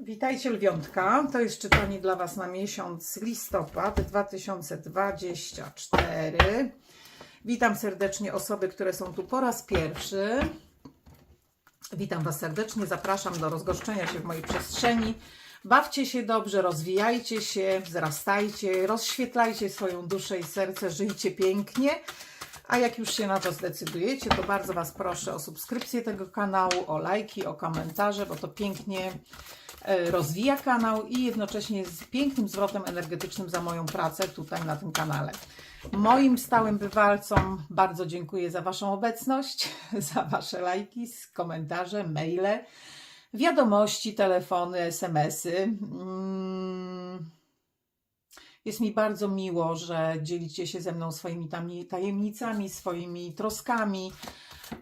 Witajcie Lwiątka. To jest czytanie dla Was na miesiąc listopad 2024. Witam serdecznie osoby, które są tu po raz pierwszy. Witam Was serdecznie, zapraszam do rozgoszczenia się w mojej przestrzeni. Bawcie się dobrze, rozwijajcie się, wzrastajcie, rozświetlajcie swoją duszę i serce, żyjcie pięknie. A jak już się na to zdecydujecie, to bardzo Was proszę o subskrypcję tego kanału, o lajki, o komentarze, bo to pięknie e, rozwija kanał i jednocześnie jest pięknym zwrotem energetycznym za moją pracę tutaj na tym kanale. Moim stałym bywalcom bardzo dziękuję za Waszą obecność, za Wasze lajki, komentarze, maile, wiadomości, telefony, smsy. Mm. Jest mi bardzo miło, że dzielicie się ze mną swoimi tajemnicami, swoimi troskami.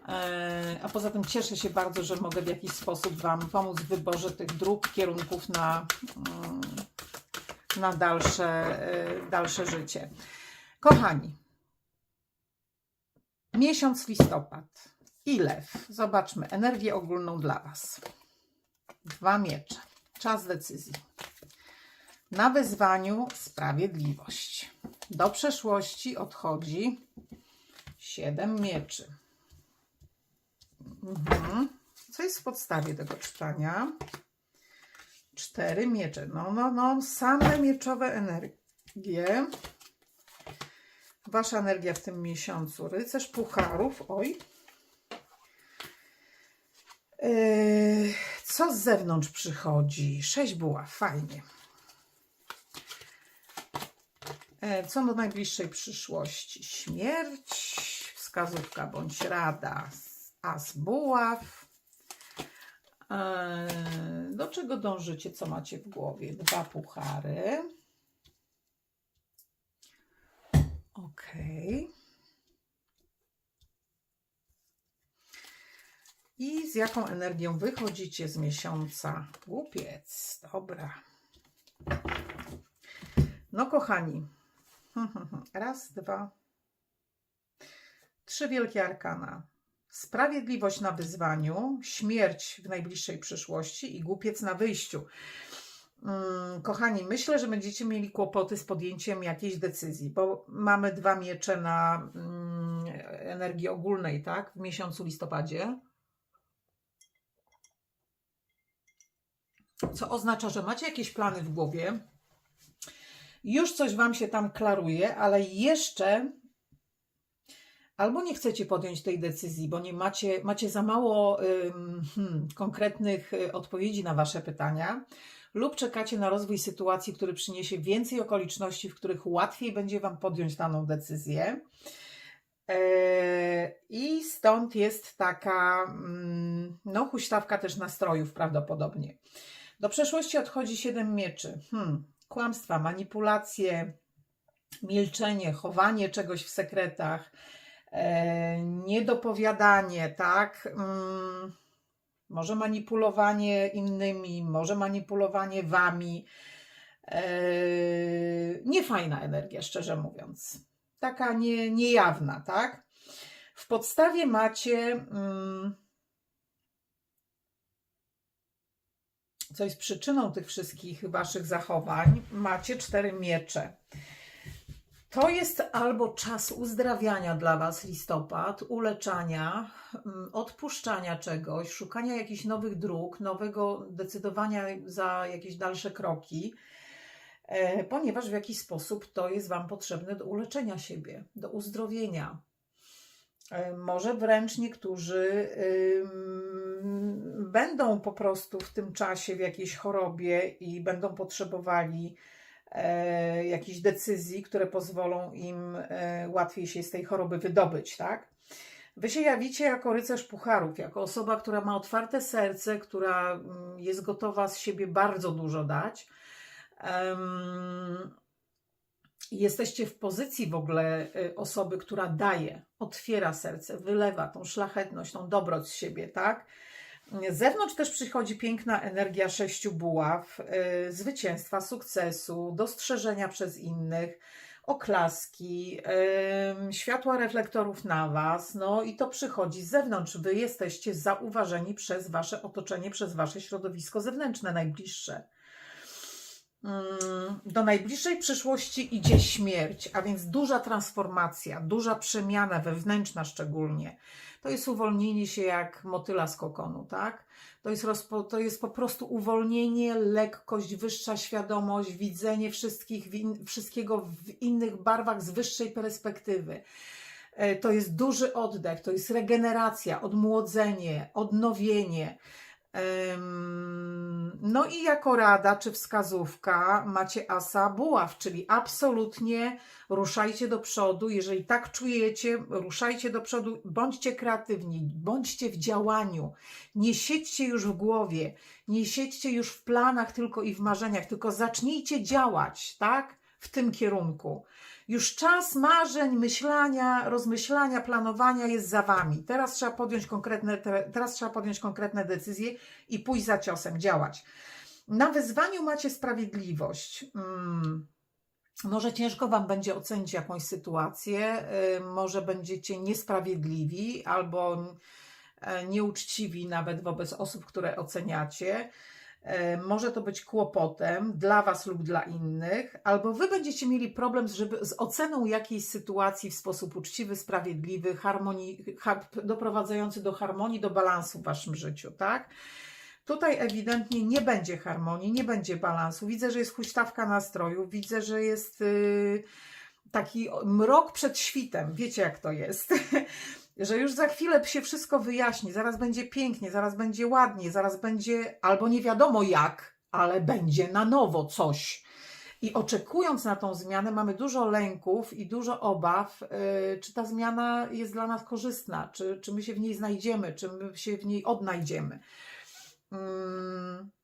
E, A poza tym cieszę się bardzo, że mogę w jakiś sposób Wam pomóc w wyborze tych dróg, kierunków na, mm, na dalsze, e, dalsze życie. Kochani, miesiąc listopad i lew. Zobaczmy energię ogólną dla Was. Dwa miecze. Czas decyzji. Na wyzwaniu sprawiedliwość. Do przeszłości odchodzi siedem mieczy. Mhm. Co jest w podstawie tego czytania? Cztery miecze. No, no, no, same mieczowe energie. Wasza energia w tym miesiącu. Rycerz pucharów. Oj. Yy, co z zewnątrz przychodzi? Sześć buław. Fajnie. E, Co do najbliższej przyszłości? Śmierć, wskazówka bądź rada, as buław. E, Do czego dążycie? Co macie w głowie? Dwa puchary. Ok. I z jaką energią wychodzicie z miesiąca? Głupiec. Dobra. No, kochani, raz, dwa, trzy wielkie arkana. Sprawiedliwość na wyzwaniu, śmierć w najbliższej przyszłości i głupiec na wyjściu. Mm, Kochani, myślę, że będziecie mieli kłopoty z podjęciem jakiejś decyzji, bo mamy dwa miecze na mm, energii ogólnej, tak, w miesiącu listopadzie. Co oznacza, że macie jakieś plany w głowie, już coś Wam się tam klaruje, ale jeszcze albo nie chcecie podjąć tej decyzji, bo nie macie, macie za mało hmm, konkretnych y, odpowiedzi na Wasze pytania, lub czekacie na rozwój sytuacji, który przyniesie więcej okoliczności, w których łatwiej będzie Wam podjąć daną decyzję. Yy, I stąd jest taka mm, no, huśtawka też nastrojów prawdopodobnie. Do przeszłości odchodzi siedem mieczy. Hmm kłamstwa, manipulacje, milczenie, chowanie czegoś w sekretach, e, niedopowiadanie, tak? Mm, może manipulowanie innymi, może manipulowanie wami. E, niefajna energia, szczerze mówiąc. Taka nie, niejawna, tak? W podstawie macie. Co jest przyczyną tych wszystkich waszych zachowań, macie cztery miecze. To jest albo czas uzdrawiania dla was listopad, uleczania, mm, odpuszczania czegoś, szukania jakichś nowych dróg, nowego decydowania za jakieś dalsze kroki, e, ponieważ w jakiś sposób to jest wam potrzebne do uleczenia siebie, do uzdrowienia. E, Może wręcz niektórzy ym, będą po prostu w tym czasie w jakiejś chorobie i będą potrzebowali e, jakichś decyzji, które pozwolą im e, łatwiej się z tej choroby wydobyć, tak? Wy się jawicie jako rycerz pucharów, jako osoba, która ma otwarte serce, która mm, jest gotowa z siebie bardzo dużo dać. Em, jesteście w pozycji w ogóle y, osoby, która daje, otwiera serce, wylewa tą szlachetność, tą dobroć z siebie, tak? Z zewnątrz też przychodzi piękna energia sześciu buław, y, zwycięstwa, sukcesu, dostrzeżenia przez innych, oklaski, ym, światła reflektorów na Was, no i to przychodzi z zewnątrz. Wy jesteście zauważeni przez Wasze otoczenie, przez Wasze środowisko zewnętrzne najbliższe. Mm, Do najbliższej przyszłości idzie śmierć, a więc duża transformacja, duża przemiana wewnętrzna szczególnie. To jest uwolnienie się jak motyla z kokonu, tak? To jest, rozpo, to jest po prostu uwolnienie, lekkość, wyższa świadomość, widzenie wszystkich, wszystkiego w innych barwach z wyższej perspektywy. E, To jest duży oddech, to jest regeneracja, odmłodzenie, odnowienie. No i jako rada czy wskazówka macie asa buław, czyli absolutnie ruszajcie do przodu. Jeżeli tak czujecie, ruszajcie do przodu, bądźcie kreatywni, bądźcie w działaniu. Nie siedźcie już w głowie, nie siedźcie już w planach tylko i w marzeniach, tylko zacznijcie działać, tak? W tym kierunku. Już czas marzeń, myślania, rozmyślania, planowania jest za wami. Teraz trzeba podjąć konkretne, te- teraz trzeba podjąć konkretne decyzje i pójść za ciosem, działać. Na wyzwaniu macie sprawiedliwość. Mm. Może ciężko Wam będzie ocenić jakąś sytuację, y, może będziecie niesprawiedliwi albo e, nieuczciwi nawet wobec osób, które oceniacie. E, Może to być kłopotem dla Was lub dla innych, albo Wy będziecie mieli problem z, żeby, z oceną jakiejś sytuacji w sposób uczciwy, sprawiedliwy, harmonii, ha, doprowadzający do harmonii, do balansu w Waszym życiu, tak? Tutaj ewidentnie nie będzie harmonii, nie będzie balansu. Widzę, że jest huśtawka nastroju, widzę, że jest yy, taki mrok przed świtem. Wiecie, jak to jest. że już za chwilę się wszystko wyjaśni, zaraz będzie pięknie, zaraz będzie ładnie, zaraz będzie albo nie wiadomo jak, ale będzie na nowo coś. I oczekując na tą zmianę, mamy dużo lęków i dużo obaw, yy, czy ta zmiana jest dla nas korzystna, czy, czy my się w niej znajdziemy, czy my się w niej odnajdziemy. Mm.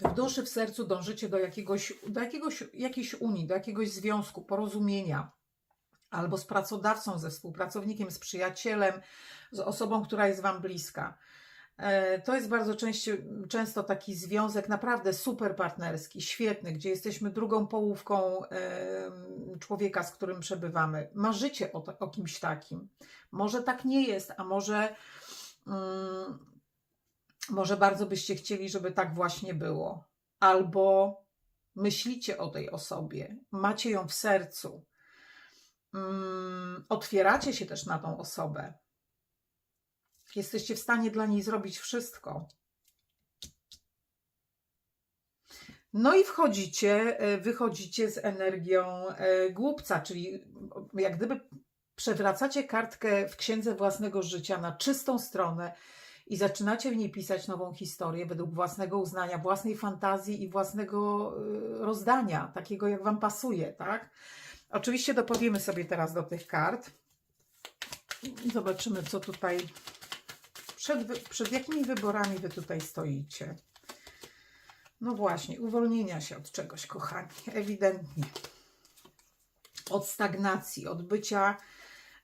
W duszy, w sercu dążycie do jakiegoś, do jakiegoś, jakiejś unii, do jakiegoś związku, porozumienia, albo z pracodawcą, ze współpracownikiem, z przyjacielem, z osobą, która jest Wam bliska. E, To jest bardzo często, często taki związek naprawdę super partnerski, świetny, gdzie jesteśmy drugą połówką człowieka, z którym przebywamy. Marzycie o, o kimś takim. Może tak nie jest, a może, mm, może bardzo byście chcieli, żeby tak właśnie było. Albo myślicie o tej osobie, macie ją w sercu, mm, otwieracie się też na tą osobę. Jesteście w stanie dla niej zrobić wszystko. No i wchodzicie, e, wychodzicie z energią e, głupca, czyli jak gdyby przewracacie kartkę w księdze własnego życia na czystą stronę i zaczynacie w niej pisać nową historię według własnego uznania, własnej fantazji i własnego e, rozdania, takiego jak Wam pasuje, tak? Oczywiście dopowiemy sobie teraz do tych kart. Zobaczymy, co tutaj przed, przed jakimi wyborami wy tutaj stoicie? No właśnie, uwolnienia się od czegoś, kochani, ewidentnie. Od stagnacji, od bycia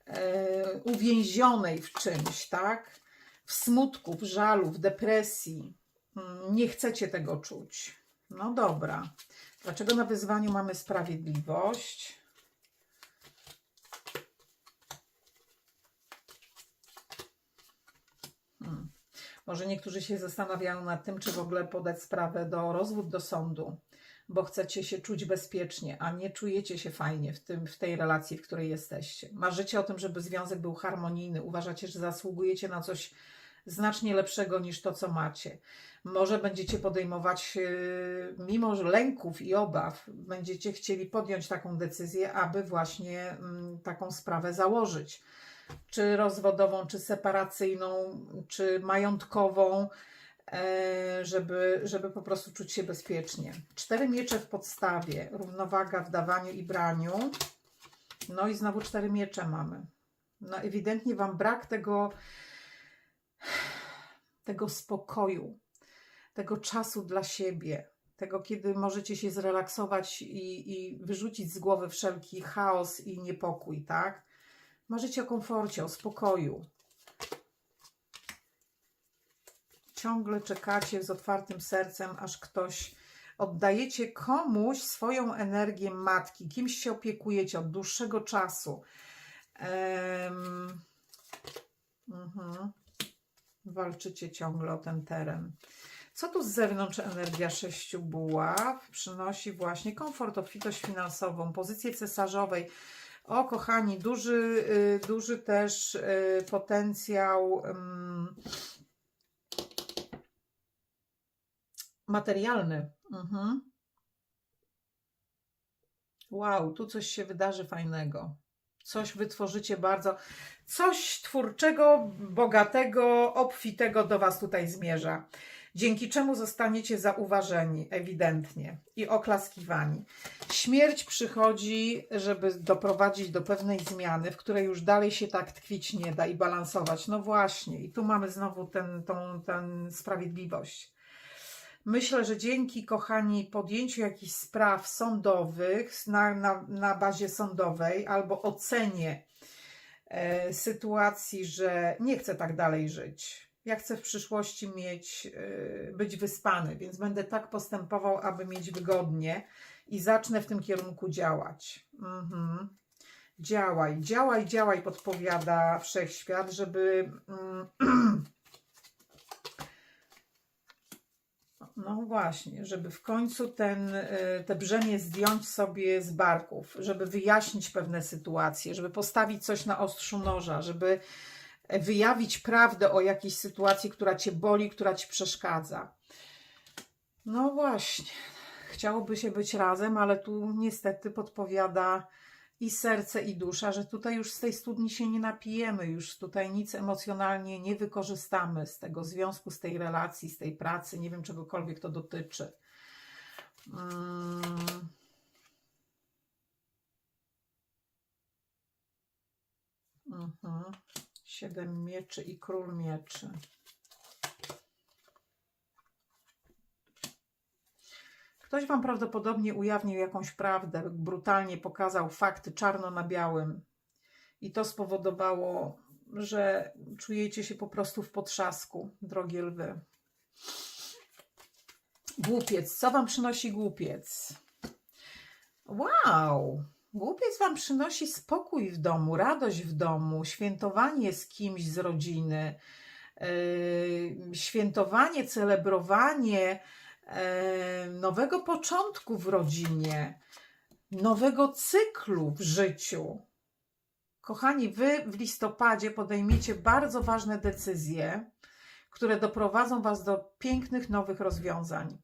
e, uwięzionej w czymś, tak? W smutku, w żalu, w depresji. Mm, Nie chcecie tego czuć. No dobra. Dlaczego na wyzwaniu mamy sprawiedliwość? Może niektórzy się zastanawiają nad tym, czy w ogóle podać sprawę do rozwód do sądu, bo chcecie się czuć bezpiecznie, a nie czujecie się fajnie w, tym, w tej relacji, w której jesteście. Marzycie o tym, żeby związek był harmonijny, uważacie, że zasługujecie na coś znacznie lepszego niż to, co macie. Może będziecie podejmować, yy, mimo lęków i obaw, będziecie chcieli podjąć taką decyzję, aby właśnie mm, taką sprawę założyć czy rozwodową, czy separacyjną, czy majątkową, e, żeby, żeby po prostu czuć się bezpiecznie. Cztery miecze w podstawie, równowaga w dawaniu i braniu. No i znowu cztery miecze mamy. No ewidentnie Wam brak tego, tego spokoju, tego czasu dla siebie, tego, kiedy możecie się zrelaksować i, i wyrzucić z głowy wszelki chaos i niepokój, tak? Marzycie o komforcie, o spokoju. Ciągle czekacie z otwartym sercem, aż ktoś Oddajecie komuś swoją energię matki, kimś się opiekujecie od dłuższego czasu. Em, mhm. Walczycie ciągle o ten teren. Co tu z zewnątrz energia sześciu buław przynosi właśnie komfort, obfitość finansową, pozycję cesarzowej. O, kochani, duży, y, duży też y, potencjał ym, materialny. Mhm. Wow, tu coś się wydarzy fajnego. Coś wytworzycie bardzo, coś twórczego, bogatego, obfitego do Was tutaj zmierza. Dzięki czemu zostaniecie zauważeni ewidentnie i oklaskiwani. Śmierć przychodzi, żeby doprowadzić do pewnej zmiany, w której już dalej się tak tkwić nie da i balansować. No właśnie, i tu mamy znowu ten, tą, ten sprawiedliwość. Myślę, że dzięki, kochani, podjęciu jakichś spraw sądowych na, na, na bazie sądowej albo ocenie e, sytuacji, że nie chcę tak dalej żyć. Ja chcę w przyszłości mieć, e, być wyspany, więc będę tak postępował, aby mieć wygodnie i zacznę w tym kierunku działać. Mhm. Działaj, działaj, działaj, podpowiada wszechświat, żeby. Mm, No właśnie, żeby w końcu ten, y, te brzemię zdjąć sobie z barków, żeby wyjaśnić pewne sytuacje, żeby postawić coś na ostrzu noża, żeby wyjawić prawdę o jakiejś sytuacji, która cię boli, która ci przeszkadza. No właśnie, chciałoby się być razem, ale tu niestety podpowiada i serce, i dusza, że tutaj już z tej studni się nie napijemy, już tutaj nic emocjonalnie nie wykorzystamy z tego związku, z tej relacji, z tej pracy, nie wiem czegokolwiek to dotyczy. Mm. Mhm. Siedem mieczy i król mieczy. Ktoś Wam prawdopodobnie ujawnił jakąś prawdę, brutalnie pokazał fakty czarno na białym. I to spowodowało, że czujecie się po prostu w potrzasku, drogie lwy. Głupiec. Co Wam przynosi głupiec? Wow! Głupiec Wam przynosi spokój w domu, radość w domu, świętowanie z kimś z rodziny, yy, świętowanie, celebrowanie nowego początku w rodzinie, nowego cyklu w życiu. Kochani, Wy w listopadzie podejmiecie bardzo ważne decyzje, które doprowadzą Was do pięknych nowych rozwiązań.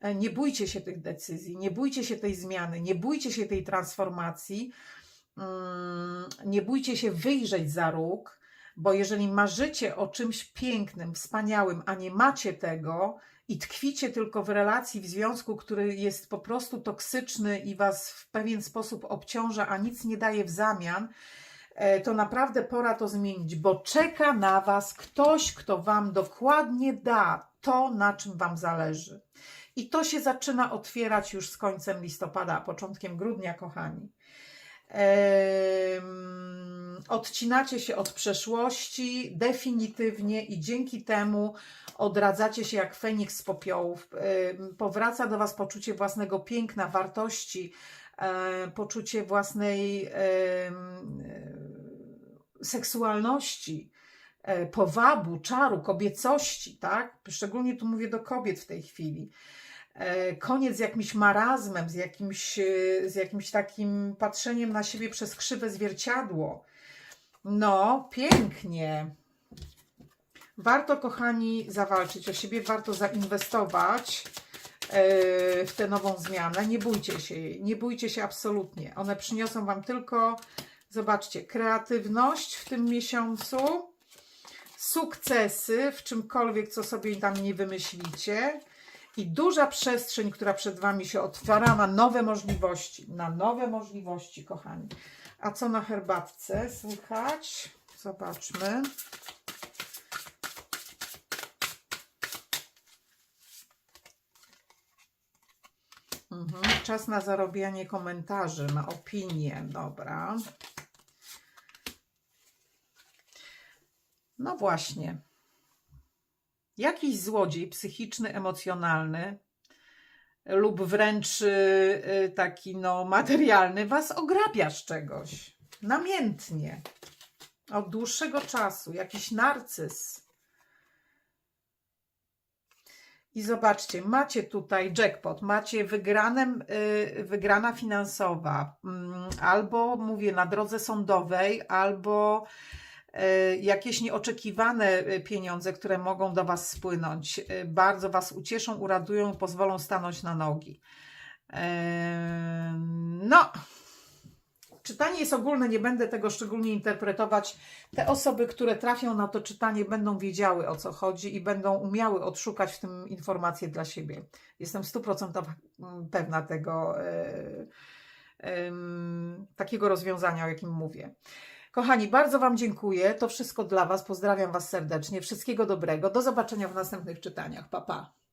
E, Nie bójcie się tych decyzji, nie bójcie się tej zmiany, nie bójcie się tej transformacji, Mm, nie bójcie się wyjrzeć za róg, bo jeżeli marzycie o czymś pięknym, wspaniałym, a nie macie tego i tkwicie tylko w relacji, w związku, który jest po prostu toksyczny i was w pewien sposób obciąża, a nic nie daje w zamian, e, to naprawdę pora to zmienić, bo czeka na was ktoś, kto wam dokładnie da to, na czym wam zależy. I to się zaczyna otwierać już z końcem listopada, a początkiem grudnia, kochani. Odcinacie się od przeszłości definitywnie i dzięki temu odradzacie się jak Feniks z popiołów. Powraca do Was poczucie własnego piękna, wartości, e, poczucie własnej seksualności, e, powabu, czaru, kobiecości, tak? Szczególnie tu mówię do kobiet w tej chwili koniec z jakimś marazmem, z jakimś, e, z jakimś takim patrzeniem na siebie przez krzywe zwierciadło. No, pięknie. Warto, kochani, zawalczyć o siebie, warto zainwestować e, w tę nową zmianę. Nie bójcie się jej, nie bójcie się absolutnie. One przyniosą Wam tylko, zobaczcie, kreatywność w tym miesiącu, sukcesy w czymkolwiek, co sobie tam nie wymyślicie i duża przestrzeń, która przed Wami się otwiera na nowe możliwości. Na nowe możliwości, kochani. A co na herbatce słychać? Zobaczmy. Mhm. Czas na zarobianie komentarzy, na opinię. Dobra. No właśnie. Jakiś złodziej psychiczny, emocjonalny lub wręcz y, y, taki no, materialny was ograbia z czegoś. Namiętnie. Od dłuższego czasu. Jakiś narcyz. I zobaczcie, macie tutaj jackpot, macie wygrane, y, wygrana finansowa, mm, albo mówię na drodze sądowej, albo jakieś nieoczekiwane y, pieniądze, które mogą do Was spłynąć. Y, Bardzo Was ucieszą, uradują, pozwolą stanąć na nogi. No, czytanie jest ogólne, nie będę tego szczególnie interpretować. Te osoby, które trafią na to czytanie, będą wiedziały o co chodzi i będą umiały odszukać w tym informacje dla siebie. Jestem stuprocentowo pewna tego, e, takiego rozwiązania, o jakim mówię. Kochani, bardzo Wam dziękuję. To wszystko dla Was. Pozdrawiam Was serdecznie. Wszystkiego dobrego. Do zobaczenia w następnych czytaniach. Pa, pa.